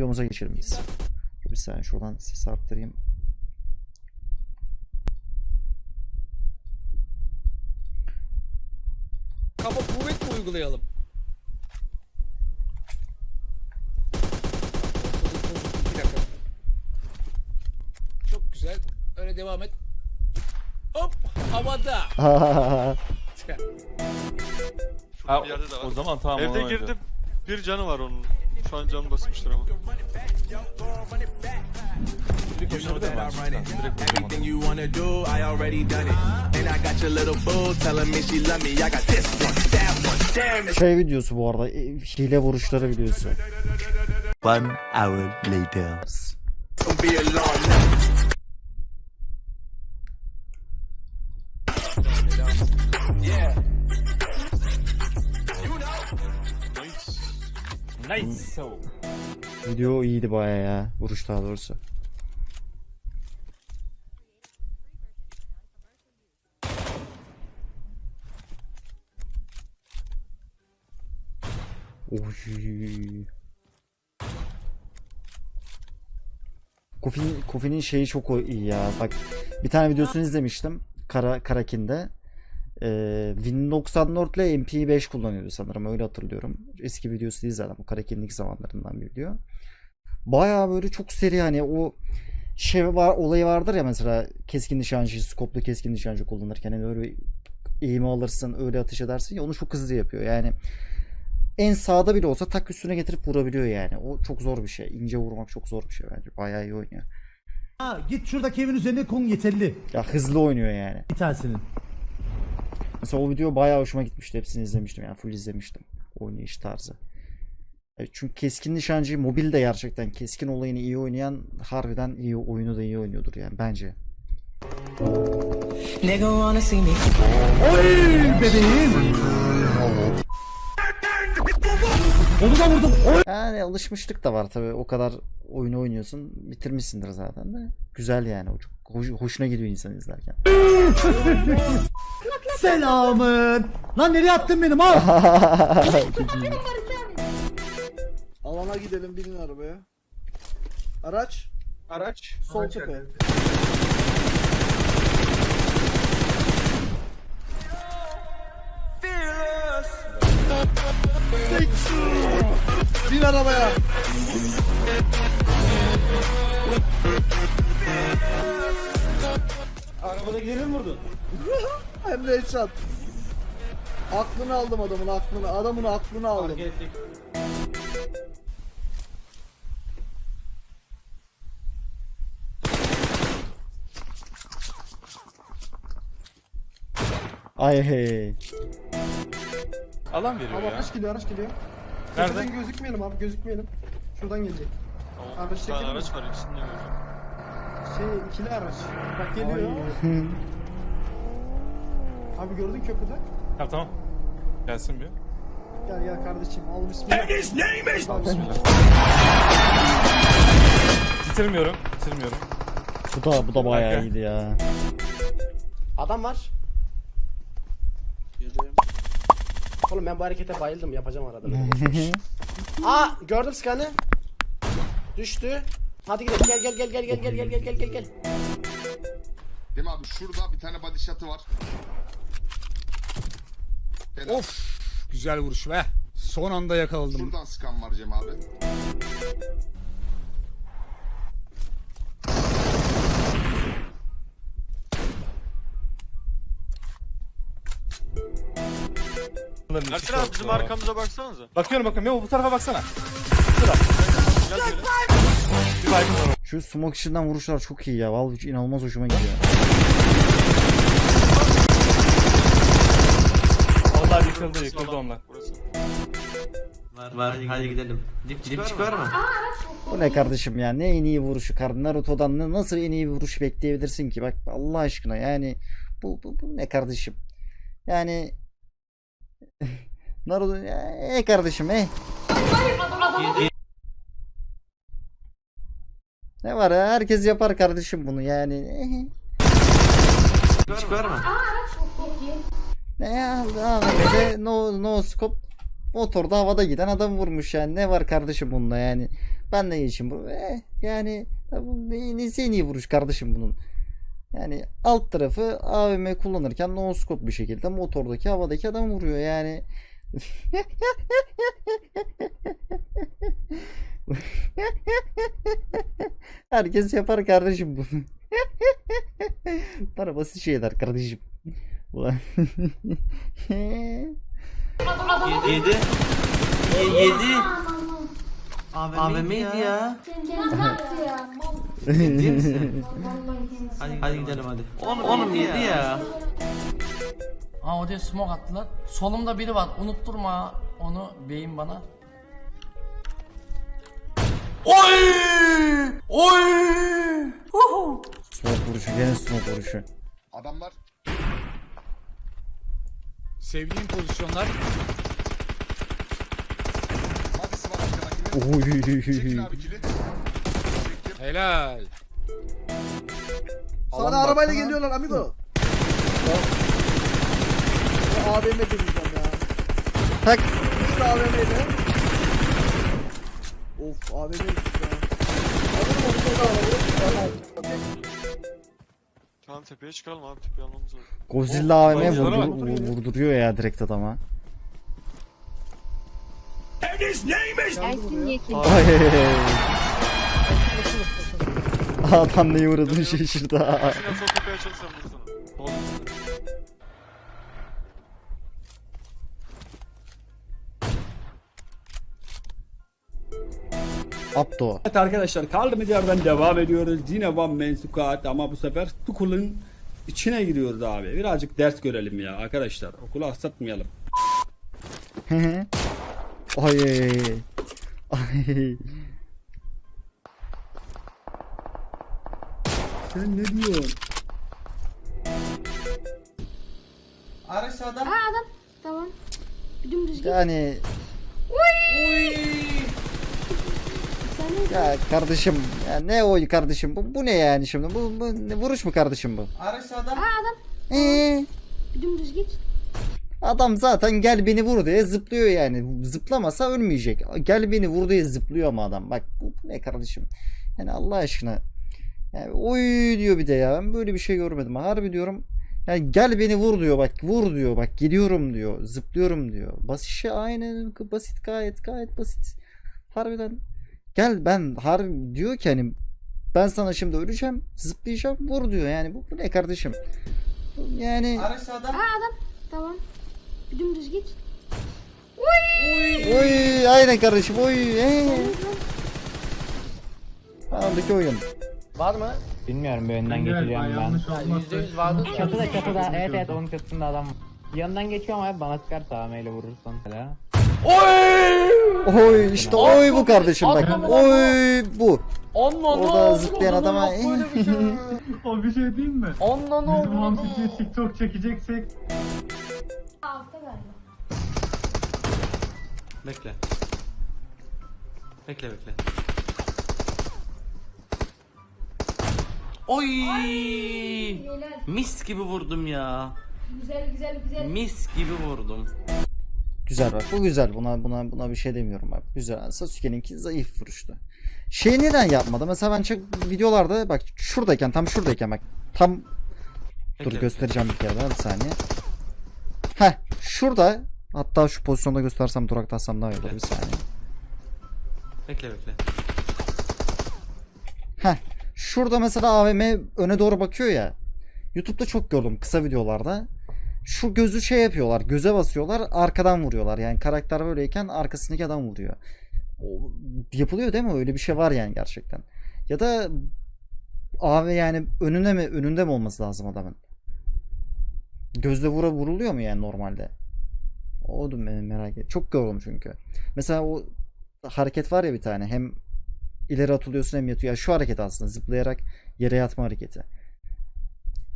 Videomuza geçelim biz. Bir saniye şuradan ses arttırayım. Kaba kuvvet mi uygulayalım? Bir dakika. Çok güzel. Öyle devam et. Hop havada. Ha, bir yerde de var. o zaman tamam onu Evde oynayacağım. girdim. Bir canı var onun. Şu an canı basmıştır ama. Everything you wanna do, I already done it. And I got your little boo telling me she love me. I got this one, that one, damn it. Şey videosu bu arada. e, Hile vuruşları videosu. One hour later. Nice. Video iyiydi baya ya. Vuruş daha doğrusu. Oy. Kofi'nin Kofi'nin şeyi çok iyi ya. Bak bir tane videosunu izlemiştim. Kara Karakin'de. Ee, Win 94 ile MP5 kullanıyordu sanırım. Öyle hatırlıyorum. Eski videosu değil zaten. Bu Karakin'lik zamanlarından bir video. Bayağı böyle çok seri hani o şey var olayı vardır ya mesela keskin nişancı, skoplu keskin nişancı kullanırken hani öyle eğimi alırsın, öyle atış edersin ya onu çok hızlı yapıyor. Yani en sağda bile olsa tak üstüne getirip vurabiliyor yani. O çok zor bir şey. İnce vurmak çok zor bir şey bence. Bayağı iyi oynuyor. Ha, git şuradaki evin üzerine kon yeterli Ya hızlı oynuyor yani. bir tanesinin. Mesela o video bayağı hoşuma gitmişti. Hepsini izlemiştim yani full izlemiştim. Oynayış tarzı. E, Çünkü keskin nişancı mobilde gerçekten keskin olayını iyi oynayan harbiden iyi oyunu da iyi oynuyordur yani bence. Me Bebeğim. Onu da vurdum. Oy. Yani alışmışlık da var tabii. O kadar oyunu oynuyorsun. Bitirmişsindir zaten de. Güzel yani. O çok hoş- hoşuna gidiyor insan izlerken. Selamın. Lan nereye attın benim ha? Alana gidelim binin arabaya. Araç Araç. sol tepe. Bin arabaya. Arabada geri mi vurdun? Hem de headshot. Aklını aldım adamın aklını. Adamın aklını aldım. Ay hey. Alan veriyor Abi ya. araç geliyor araç geliyor. Nerede? Tepeden gözükmeyelim abi gözükmeyelim. Şuradan gelecek. Tamam. Araç çekelim araç var ikisini de göreceğim. Şey ikili araç. Bak geliyor. Abi gördün köprüde. Ha tamam. Gelsin bir. Gel gel kardeşim al bismillah. Al bismillah. Bitirmiyorum. Bitirmiyorum. Bu da bu da bayağı Kanka. iyiydi ya. Adam var. Oğlum ben bu harekete bayıldım yapacağım arada. böyle. Aa gördüm skanı. Düştü. Hadi gidelim gel gel gel gel gel gel gel gel gel gel gel. Değil mi abi? Şurada bir tane body shot'ı var. Helal. Of. Güzel vuruş be. Son anda yakaladım. Şuradan sıkan var Cem abi. Bunların Ersin abi bizim arkamıza baksanıza. Bakıyorum bakıyorum. Memo bu tarafa baksana. Bir baygın var. Şu smoke içinden vuruşlar çok iyi ya. Vallahi inanılmaz hoşuma gidiyor. Onlar yıkıldı yıkıldı onlar. Burası. Var var hadi gidelim. Dip dip çıkar mı? Bu ne kardeşim ya? Ne en iyi vuruşu kar Naruto'dan ne, nasıl en iyi vuruş bekleyebilirsin ki? Bak Allah aşkına yani bu, bu, bu ne kardeşim? Yani Naruto e kardeşim e. Ne var ya? Herkes yapar kardeşim bunu yani. Eh. Çıkar mı? Ne ya? AVM'de no, no scope motorda havada giden adam vurmuş yani. Ne var kardeşim bunda yani? Ben de geçeyim bu. Eh, yani ya bu ne, nesi en iyi vuruş kardeşim bunun. Yani alt tarafı AVM kullanırken no scope bir şekilde motordaki havadaki adam vuruyor yani. Herkes yapar kardeşim bunu. Para basit şeyler kardeşim. Ulan. Yedi. Ye- Yedi. AVM'ydi ya. Ciddi misin? Hadi, hadi gidelim hadi. Oğlum, oğlum yedi ya. Aa oraya smoke attılar. Solumda biri var. Unutturma onu beyin bana. Oy! Oy! smoke vuruşu gene smoke vuruşu. Adamlar Sevdiğim pozisyonlar. badisi var Oy. abi kili. Helal. Sana Alan arabayla baksana. geliyorlar amigo. Ya AVM deneyeceğim ya. Tak. İşte AVM'de. Of AVM ya. Alırım onu da alalım. Tamam tepeye çıkalım abi tepeyi almamız lazım. Godzilla AVM bayılana bak. vurdur, vurduruyor ya direkt adama. Ersin Yekin. Ay. Adam neye uğradığını şaşırdı. ha. Şuna sol tepeye. Apto. Evet arkadaşlar kaldığımız yerden devam ediyoruz. Yine Man Squad ama bu sefer Tukul'un içine giriyoruz abi. Birazcık ders görelim ya arkadaşlar. Okulu aksatmayalım. Ay. Ay. Sen ne diyorsun? Araç adam. Tamam. Dümdüz git. Yani Sen ya kardeşim ya ne oy kardeşim bu, bu ne yani şimdi bu, bu ne, vuruş mu kardeşim bu? Araç adam. Ee, dümdüz git. Adam zaten gel beni vur diye zıplıyor yani. Zıplamasa ölmeyecek. Gel beni vur diye zıplıyor ama adam. Bak bu ne kardeşim? Yani Allah aşkına. Yani oy diyor bir de ya. Ben böyle bir şey görmedim. Harbi diyorum. Yani gel beni vur diyor bak. Vur diyor bak. Gidiyorum diyor. Zıplıyorum diyor. Basit şey aynen basit. Gayet gayet basit. Harbiden. Gel ben harbi diyor ki hani ben sana şimdi öleceğim. Zıplayacağım. Vur diyor. Yani bu, bu ne kardeşim. Yani Araç adam. Tamam. Dümdüz git. oy aynen kardeşim oy. Ee. Aldık oyun. Var mı? Bilmiyorum bir önden geçeceğim ben. %100 vardı. da. Çatıda çatıda evet evet onun çatısında adam. Yanından geçiyorum abi bana çıkarsa AM'yle vurursan. Hala. Oy işte oy bu kardeşim bak. Oy bu. Onunla Orada zıplayan adama. O bir şey değil mi? Onunla ne oldu? TikTok çekeceksek Bekle. Bekle bekle. Oy! Helal. Mis gibi vurdum ya. Güzel güzel güzel. Mis gibi vurdum. Güzel bak bu güzel buna buna buna bir şey demiyorum bak. Güzel. Sasuke'ninki zayıf vuruştu. Şey neden yapmadı? Mesela ben çok videolarda bak şuradayken tam şuradayken bak tam dur göstereceğim bir kere daha bir saniye. Heh şurada hatta şu pozisyonda göstersem duraktarsam daha iyi olur bir saniye. Bekle bekle. Heh. Şurada mesela AVM öne doğru bakıyor ya. YouTube'da çok gördüm kısa videolarda. Şu gözü şey yapıyorlar. Göze basıyorlar. Arkadan vuruyorlar. Yani karakter böyleyken arkasındaki adam vuruyor. O, yapılıyor değil mi? Öyle bir şey var yani gerçekten. Ya da AV yani önüne mi önünde mi olması lazım adamın? Gözle vura vuruluyor mu yani normalde? O da me- merak et. Çok gördüm çünkü. Mesela o hareket var ya bir tane. Hem ileri atılıyorsun hem yatıyor. Ya şu hareket aslında zıplayarak yere yatma hareketi.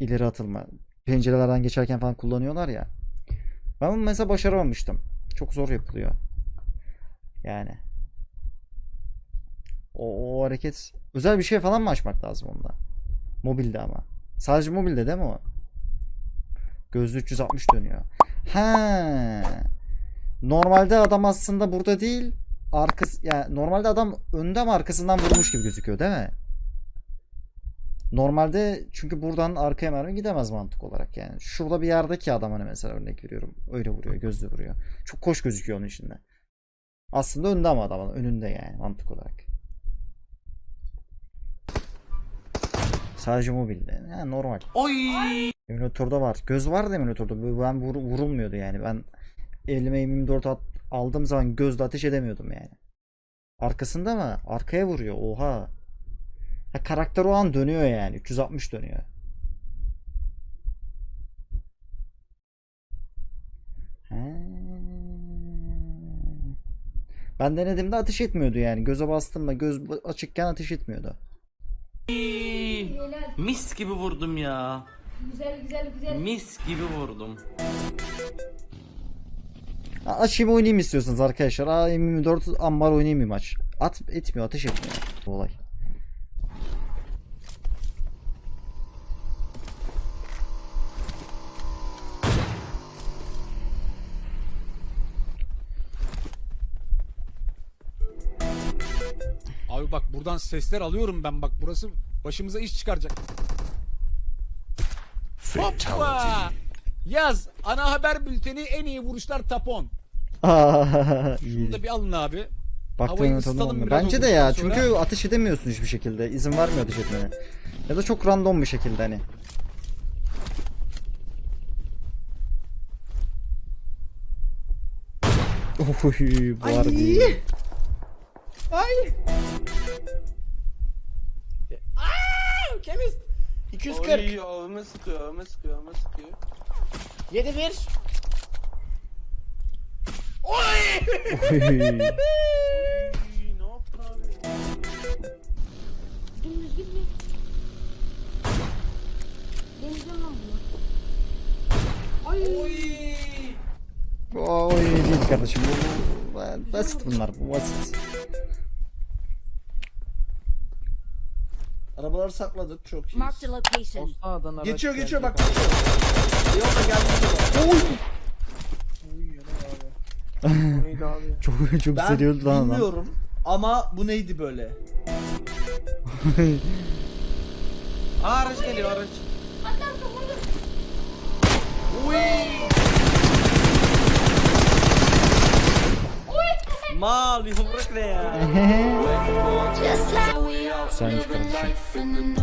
İleri atılma. Pencerelerden geçerken falan kullanıyorlar ya. Ben bunu mesela başaramamıştım. Çok zor yapılıyor. Yani. O, o hareket özel bir şey falan mı açmak lazım onda? Mobilde ama. Sadece mobilde değil mi o? Gözlü 360 dönüyor. Ha. Normalde adam aslında burada değil. arkası yani normalde adam önde ama arkasından vurmuş gibi gözüküyor değil mi? Normalde çünkü buradan arkaya mermi gidemez mantık olarak yani. Şurada bir yerdeki adam hani mesela örnek veriyorum. Öyle vuruyor, gözle vuruyor. Çok koş gözüküyor onun içinde. Aslında önde ama adam önünde yani mantık olarak. Sadece mobilde. Yani normal. Oy. Emülatörde var. Göz var da emülatörde. Ben vur- vurulmuyordu yani. Ben elime M24 at- aldığım zaman gözle ateş edemiyordum yani. Arkasında mı? Arkaya vuruyor. Oha. Ya karakter o an dönüyor yani. 360 dönüyor. He. Ben denediğimde ateş etmiyordu yani. Göze bastım da göz açıkken ateş etmiyordu. Mis gibi vurdum ya. Güzel güzel güzel. Mis gibi vurdum. Açayım oynayayım istiyorsanız arkadaşlar. Aa, M24 ambar oynayayım bir maç. At etmiyor, ateş etmiyor bu olay. Abi bak buradan sesler alıyorum ben bak burası başımıza iş çıkaracak. Hoppa! Yaz ana haber bülteni en iyi vuruşlar tapon. Aa, iyi. Bunu da bir alın abi. Baktığın havayı ısıtalım biraz Bence de ya vurduktan çünkü sonra. ateş edemiyorsun hiçbir şekilde. İzin vermiyor ateş etmene. Ya da çok random bir şekilde hani. Oy, bu harbi. Aa, Kemiz. 240. ağıma sıkıyor, ağıma sıkıyor, ağıma sıkıyor. 7 1. Oy. ne yaptın abi? Dümdüz gitme. Deneyeceğim lan bunu. Ay. Oy değil kardeşim. Bu, bu- basit bunlar. Bu basit. Arabaları sakladık çok iyi. O sağdan araç Geçiyor geçiyor gelecek bak. abi. Yolda geldi. Oy. Oy yana abi. Bu neydi abi? Çok çok Ben seri öldü lan adam. bilmiyorum ama bu neydi böyle? Aa, araç geliyor araç. Adam kapandı. Mal yumruk ne ya? Güzelmiş kardeşim.